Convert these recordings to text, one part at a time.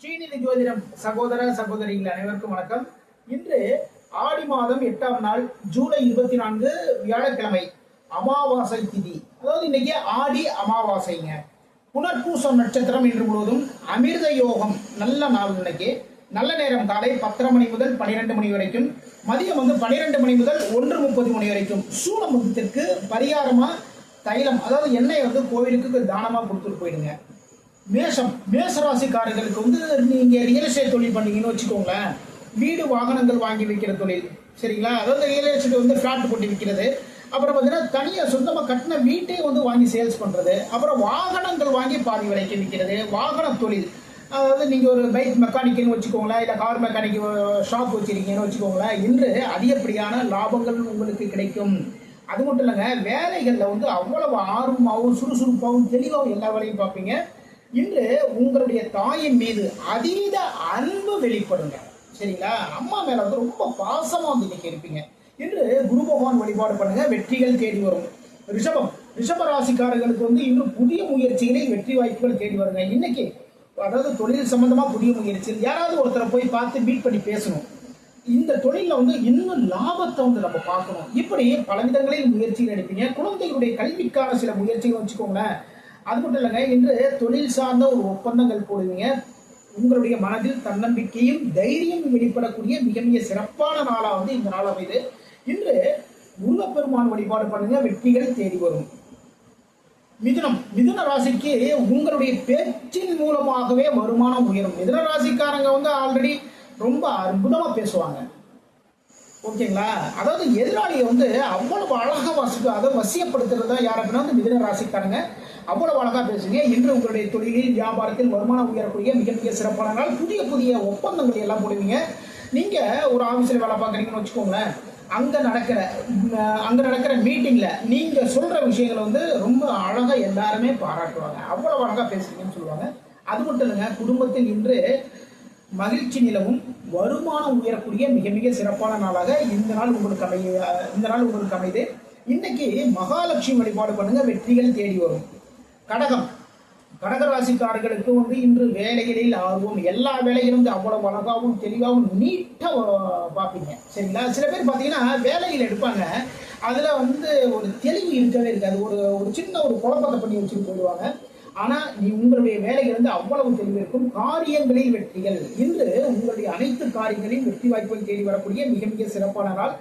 ஸ்ரீநிதி ஜோதிடம் சகோதர சகோதரிகள் அனைவருக்கும் வணக்கம். இன்று ஆடி மாதம் எட்டாம் நாள் ஜூலை இருபத்தி நான்கு வியாழக்கிழமை அமாவாசை திதி. அதாவது இன்னைக்கு ஆடி அமாவாசைங்க. புனர்பூசம் நட்சத்திரம் இன்று முழுவதும் அமிர்த யோகம் நல்ல நாள் இன்னைக்கு. நல்ல நேரம் காலை பத்தரை மணி முதல் பனிரெண்டு மணி வரைக்கும். மதியம் வந்து பனிரெண்டு மணி முதல் ஒன்று முப்பது மணி வரைக்கும். சூளமுகத்திற்கு பரிகாரமா தைலம் அதாவது எண்ணெய் வந்து கோவிலுக்கு தானமா கொடுத்துட்டு போயிடுங்க. மேஷம் மேஷ ராசிக்காரர்களுக்கு வந்து நீங்கள் ரியல் எஸ்டேட் தொழில் பண்ணீங்கன்னு வச்சுக்கோங்களேன். வீடு வாகனங்கள் வாங்கி விற்கிற தொழில் சரிங்களா? அதாவது ரியல் எஸ்டேட் வந்து ஃப்ளாட் போட்டு விற்கிறது அப்புறம் பார்த்தீங்கன்னா தனியாக சொந்தமாக கட்டின வீட்டே வந்து வாங்கி சேல்ஸ் பண்ணுறது அப்புறம் வாகனங்கள் வாங்கி பாதி விலைக்கு விற்கிறது வாகன தொழில். அதாவது நீங்கள் ஒரு பைக் மெக்கானிக்னு வச்சுக்கோங்களேன் இல்லை கார் மெக்கானிக் ஷாப் வச்சிருக்கீங்கன்னு வச்சுக்கோங்களேன் இன்று அதிகப்படியான லாபங்கள் உங்களுக்கு கிடைக்கும். அது மட்டும் இல்லைங்க வேலைகளில் வந்து அவ்வளவு ஆர்வமாகவும் சுறுசுறுப்பாகவும் தெளிவாகவும் எல்லா வேலையும் பார்ப்பீங்க. இன்று உங்களுடைய தாயின் மீது அதீத அன்பு வெளிப்படுங்க. சரிங்களா? அம்மா மேல வந்து ரொம்ப பாசமா வந்து இன்னைக்கு இருப்பீங்க. இன்று குரு பகவான் வழிபாடு பண்ணுங்க வெற்றிகள் தேடி வரும். ரிஷபம். ரிஷப ராசிக்காரர்களுக்கு வந்து இன்னும் புதிய முயற்சிகளில் வெற்றி வாய்ப்புகள் தேடி வருங்க. இன்னைக்கு அதாவது தொழில் சம்பந்தமா புதிய முயற்சிகள் யாராவது ஒருத்தரை போய் பார்த்து மீட் பண்ணி பேசணும். இந்த தொழில வந்து இன்னும் லாபத்தை வந்து நம்ம பார்க்கணும். இப்படி பல விதங்களில் முயற்சிகள் எடுப்பீங்க. குழந்தைகளுடைய கல்விக்கான சில முயற்சிகள் வச்சுக்கோங்களேன். அது மட்டும் இல்லைங்க இன்று தொழில் சார்ந்த ஒரு ஒப்பந்தங்கள் போடுவீங்க. உங்களுடைய மனதில் தன்னம்பிக்கையும் தைரியம் வெளிப்படக்கூடிய மிக மிக சிறப்பான நாளாக வந்து இந்த நாள் அமைது. இன்று முருகப்பெருமான் வழிபாடு பண்ணுங்க வெற்றிகள் தேடி வரும். மிதுனம் மிதுன ராசிக்கு உங்களுடைய பேச்சின் மூலமாகவே வருமானம் உயரும். மிதுன ராசிக்காரங்க வந்து ஆல்ரெடி ரொம்ப அற்புதமாக பேசுவாங்க. ஓகேங்களா? அதாவது எதிராளியை வந்து அவ்வளவு அழகாக வசிக்க அதை வசியப்படுத்துறது தான் யார் அப்படின்னா வந்து மிதுன ராசிக்காரங்க. அவ்வளவு அழகா பேசுங்க. இன்று உங்களுடைய தொழிலில் வியாபாரத்தில் வருமானம் உயரக்கூடிய மிக மிக சிறப்பான நாள் புதிய புதிய ஒப்பந்தங்கள் எல்லாம் போடுவீங்க. நீங்க ஒரு ஆபீஸ்ல வேலை பார்க்குறீங்கன்னு வச்சுக்கோங்களேன். அங்க நடக்கிற அங்கே அங்க நடக்கிற மீட்டிங்ல நீங்க சொல்ற விஷயங்களை வந்து ரொம்ப அழகா எல்லாருமே பாராட்டுவாங்க. அவ்வளவு அழகா பேசுறீங்கன்னு சொல்லுவாங்க. அது மட்டும் இல்லைங்க குடும்பத்தில் இன்று மகிழ்ச்சி நிலவும் வருமானம் உயரக்கூடிய மிக மிக சிறப்பான நாளாக இந்த நாள் உங்களுக்கு அமைய இந்த நாள் உங்களுக்கு அமைது. இன்னைக்கு மகாலட்சுமி வழிபாடு பண்ணுங்க வெற்றிகள் தேடி வரும். கடகம். கடகராசிக்காரர்களுக்கு வந்து இன்று வேலைகளில் ஆர்வம் எல்லா வேலைகளும் அவ்வளவு அழகாகவும் தெளிவாகவும் நீட்டாக பார்ப்பீங்க. சரிங்களா? சில பேர் பார்த்தீங்கன்னா வேலையில் எடுப்பாங்க. அதில் வந்து ஒரு தெளிவு இருக்கவே இருக்காது. ஒரு ஒரு சின்ன ஒரு குழப்பத்தை பண்ணி வச்சுட்டு போயிடுவாங்க. ஆனால் நீ உங்களுடைய வேலைகள் வந்து அவ்வளவு தெளிவு இருக்கும். காரியங்களில் வெற்றிகள். இன்று உங்களுடைய அனைத்து காரியங்களையும் வெற்றி வாய்ப்புகள் தேடி வரக்கூடிய மிக மிக சிறப்பான நாள்.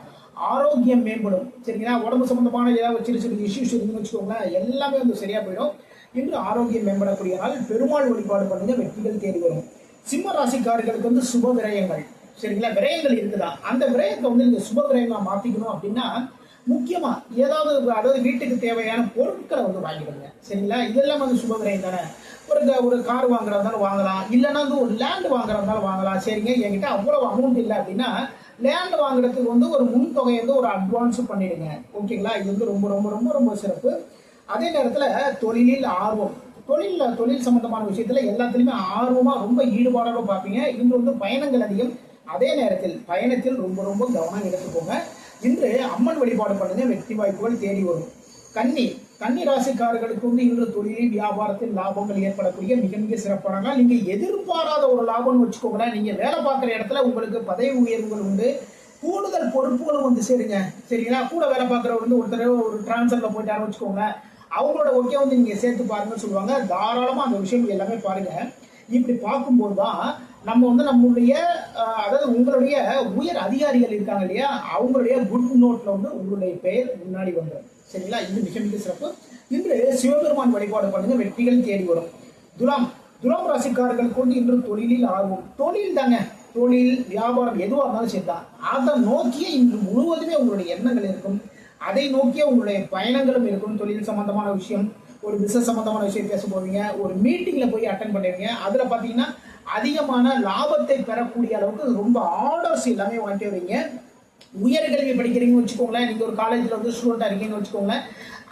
ஆரோக்கியம் மேம்படும். சரிங்களா? உடம்பு சம்பந்தமான ஏதாவது சிறு சிறு இஷ்யூஸ் இருக்குன்னு வச்சுக்கோங்களேன் எல்லாமே வந்து சரியாக போயிடும். இன்று ஆரோக்கியம் மேம்படக்கூடிய நாள் பெருமாள் வழிபாடு பண்ணுங்க வெற்றிகள் தேடி வரும். சிம்ம ராசிக்காரர்களுக்கு வந்து சுப விரயங்கள். சரிங்களா? விரயங்கள் இருக்குதா? அந்த விரயத்தை வந்து நீங்க சுப விரயமா மாத்திக்கணும் அப்படின்னா முக்கியமா ஏதாவது அதாவது வீட்டுக்கு தேவையான பொருட்களை வந்து வாங்கிடுங்க சரிங்களா? இதெல்லாம் வந்து சுப விரயம் தானே. ஒரு ஒரு கார் வாங்குறதா இருந்தாலும் வாங்கலாம். இல்லைன்னா வந்து ஒரு லேண்ட் வாங்குறதா இருந்தாலும் வாங்கலாம். சரிங்க? என்கிட்ட அவ்வளவு அமௌண்ட் இல்லை அப்படின்னா லேண்ட் வாங்குறதுக்கு வந்து ஒரு முன் தொகையை வந்து ஒரு அட்வான்ஸ் பண்ணிடுங்க. ஓகேங்களா? இது வந்து ரொம்ப ரொம்ப ரொம்ப ரொம்ப சிறப்பு. அதே நேரத்தில் தொழிலில் ஆர்வம். தொழிலில் தொழில் சம்பந்தமான விஷயத்துல எல்லாத்துலேயுமே ஆர்வமாக ரொம்ப ஈடுபாடாக பார்ப்பீங்க. இன்று வந்து பயணங்கள் அதிகம். அதே நேரத்தில் பயணத்தில் ரொம்ப ரொம்ப கவனம் எடுத்துக்கோங்க. இன்று அம்மன் வழிபாடு பண்ணுங்க. வெற்றி வாய்ப்புகள் தேடி வரும். கன்னி கன்னி ராசிக்காரர்களுக்கு வந்து இன்று தொழிலில் வியாபாரத்தில் லாபங்கள் ஏற்படக்கூடிய மிக மிக சிறப்பான நாள். எதிர்பாராத ஒரு லாபம்னு வச்சுக்கோங்களேன். நீங்கள் வேலை பார்க்குற இடத்துல உங்களுக்கு பதவி உயர்வுகள் உண்டு. கூடுதல் பொறுப்புகளும் வந்து சேருங்க. சரிங்களா? கூட வேலை பார்க்குறவர் வந்து ஒருத்தர் ஒரு டிரான்ஸ்ஃபரில் போயிட்டாருன்னு வச்சுக்கோங்களேன். அவங்களோட ஒர்க்கே வந்து நீங்க சேர்த்து பாருங்கன்னு சொல்லுவாங்க. தாராளமா அந்த விஷயம் எல்லாமே பாருங்க. இப்படி பார்க்கும்போது தான் நம்ம வந்து நம்மளுடைய அதாவது உங்களுடைய உயர் அதிகாரிகள் இருக்காங்க இல்லையா? அவங்களுடைய குட் நோட்ல வந்து உங்களுடைய பெயர் முன்னாடி வந்துடும். சரிங்களா? இது மிக மிக சிறப்பு. இன்று சிவபெருமான் வழிபாடு பண்ணுங்க. வெற்றிகள் தேடி வரும். துலாம் துலாம் ராசிக்காரர்கள் கொண்டு இன்று தொழிலில் ஆர்வம். தொழில் தாங்க. தொழில் வியாபாரம் எதுவாக இருந்தாலும் சரிதான். அதை நோக்கியே இன்று முழுவதுமே உங்களுடைய எண்ணங்கள் இருக்கும். அதை நோக்கிய உங்களுடைய பயணங்களும் இருக்கும். தொழில் சம்பந்தமான விஷயம் ஒரு பிசினஸ் சம்பந்தமான விஷயம் பேச போவீங்க ஒரு மீட்டிங்ல போய் அட்டன் பண்ணுவீங்க. அதுல பாத்தீங்கன்னா அதிகமான லாபத்தை பெறக்கூடிய அளவுக்கு ரொம்ப ஆர்டர்ஸ் எல்லாமே வாங்கிட்டு வரீங்க. உயர்கல்வி படிக்கிறீங்கன்னு வச்சுக்கோங்களேன் நீங்க ஒரு காலேஜ்ல வந்து ஸ்டூடெண்டா இருக்கீங்கன்னு வச்சுக்கோங்களேன்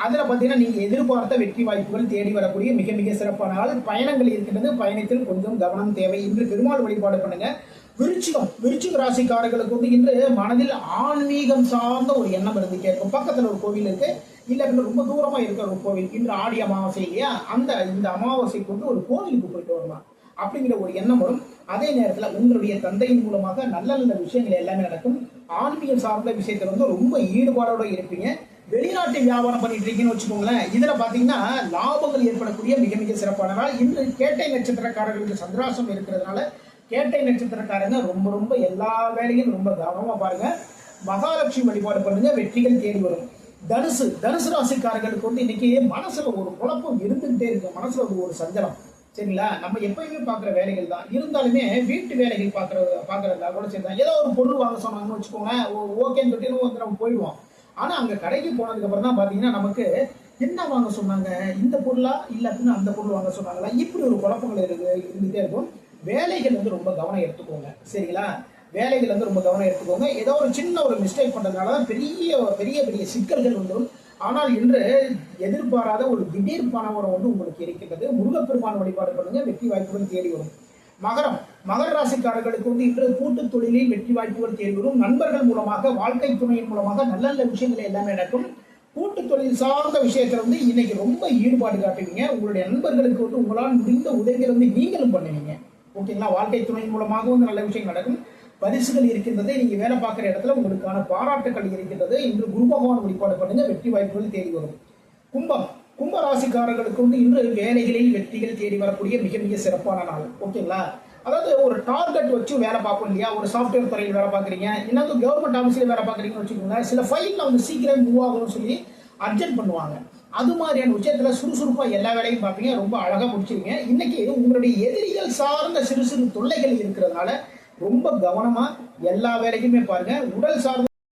அதில் பார்த்தீங்கன்னா நீங்கள் எதிர்பார்த்த வெற்றி வாய்ப்புகள் தேடி வரக்கூடிய மிக மிக சிறப்பான நாள் பயணங்கள் இருக்கின்றது. பயணத்தில் கொஞ்சம் கவனம் தேவை. இன்று பெருமாள் வழிபாடு பண்ணுங்கள் விருச்சிகம் விருச்சிக ராசிக்காரர்களுக்கு வந்து இன்று மனதில் ஆன்மீகம் சார்ந்த ஒரு எண்ணம் இருந்துட்டே இருக்கும் பக்கத்துல ஒரு கோவில் இருக்கு. இல்ல ரொம்ப தூரமா இருக்கிற ஒரு கோவில். இன்று ஆடி அமாவாசை இல்லையா? அந்த இந்த அமாவாசைக்கு வந்து ஒரு கோவிலுக்கு போயிட்டு வரலாம். அப்படிங்கிற ஒரு எண்ணம் வரும். அதே நேரத்துல உங்களுடைய தந்தையின் மூலமாக நல்ல நல்ல விஷயங்கள் எல்லாமே நடக்கும். ஆன்மீகம் சார்ந்த விஷயத்துல வந்து ரொம்ப ஈடுபாடோட இருப்பீங்க. வெளிநாட்டு வியாபாரம் பண்ணிட்டு இருக்கீங்கன்னு வச்சுக்கோங்களேன். இதுல பாத்தீங்கன்னா லாபங்கள் ஏற்படக்கூடிய மிக மிக சிறப்பான இன்று கேட்டை நட்சத்திரக்காரர்களுக்கு சந்திராசம் இருக்கிறதுனால கேட்டை நட்சத்திரக்காரங்க ரொம்ப ரொம்ப எல்லா வேலையும் ரொம்ப கவனமாக பாருங்க. மகாலட்சுமி வழிபாடு பண்ணுங்க வெற்றிகள் தேடி வரும். தனுசு தனுசு ராசிக்காரர்களுக்கு வந்து இன்னைக்கு மனசுல ஒரு குழப்பம் இருந்துகிட்டே இருக்கு. மனசுல ஒரு ஒரு சஞ்சலம். சரிங்களா? நம்ம எப்பயுமே பார்க்குற வேலைகள் தான். இருந்தாலுமே வீட்டு வேலைகள் பார்க்குற பார்க்குறதா கூட சரி தான் ஏதோ ஒரு பொருள் வாங்க சொன்னாங்கன்னு வச்சுக்கோங்களேன் ஓகேன்னு சொல்லிட்டு வந்து நம்ம போயிடுவோம். ஆனால் அங்கே கடைக்கு போனதுக்கப்புறம் தான் பார்த்தீங்கன்னா நமக்கு என்ன வாங்க சொன்னாங்க? இந்த பொருளா? இல்லாட்டின்னு அந்த பொருள் வாங்க சொன்னாங்களா? இப்படி ஒரு குழப்பங்கள் இருக்கு இருந்துகிட்டே இருக்கும். வேலைகள் வந்து ரொம்ப கவனம் எடுத்துக்கோங்க. சரிங்களா? வேலைகள் வந்து ரொம்ப கவனம் எடுத்துக்கோங்க. ஏதோ ஒரு சின்ன ஒரு மிஸ்டேக் பண்ணுறதுனால தான் பெரிய பெரிய பெரிய சிக்கல்கள் வந்துடும். ஆனால் இன்று எதிர்பாராத ஒரு திடீர் பணவரம் வந்து உங்களுக்கு இருக்கின்றது. முருகப்பெருமான் வழிபாடு பண்ணுங்க வெற்றி வாய்ப்புகள் தேடி வரும். மகரம். மகர ராசிக்காரர்களுக்கு வந்து இன்று கூட்டு தொழிலில் வெற்றி வாய்ப்புகள் தேடி வரும். நண்பர்கள் மூலமாக வாழ்க்கை துணையின் மூலமாக நல்ல நல்ல விஷயங்கள் எல்லாமே நடக்கும். கூட்டு தொழில் சார்ந்த விஷயத்தில் வந்து இன்னைக்கு ரொம்ப ஈடுபாடு காட்டுவீங்க. உங்களுடைய நண்பர்களுக்கு வந்து உங்களால் முடிந்த உதவிகள் வந்து நீங்களும் பண்ணுவீங்க. ஓகேங்களா? வாழ்க்கை துணை மூலமாகவும் வந்து நல்ல விஷயம் நடக்கும். பரிசுகள் இருக்கின்றது நீங்க வேலை பார்க்குற இடத்துல உங்களுக்கான பாராட்டுகள் இருக்கின்றது. இன்று குரு பகவான் வழிபாடு பண்ணுங்க. வெற்றி வாய்ப்புகள் தேடி வரும். கும்பம். கும்ப ராசிக்காரர்களுக்கு வந்து இன்று வேலைகளில் வெற்றிகள் தேடி வரக்கூடிய மிக மிக சிறப்பான நாள். ஓகேங்களா? அதாவது ஒரு டார்கெட் வச்சு வேலை பார்ப்போம் இல்லையா? ஒரு சாஃப்ட்வேர் துறையில் வேலை பார்க்குறீங்க. இன்னும் கவர்மெண்ட் ஆஃபீஸில் வேலை பார்க்குறீங்கன்னு வச்சுக்கோங்க சில ஃபைலில் வந்து சீக்கிரம் மூவ் ஆகணும்னு சொல்லி அர்ஜென்ட் பண்ணுவாங்க. அது மாதிரியான விஷயத்துல சுறுசுறுப்பா எல்லா வேலையும் பார்ப்பீங்க. ரொம்ப அழகா முடிச்சிருங்க இன்னைக்கு உங்களுடைய எதிரிகள் சார்ந்த சிறு சிறு தொல்லைகள் இருக்கிறதுனால ரொம்ப கவனமா எல்லா வேலைக்குமே பாருங்க. உடல் சார்ந்த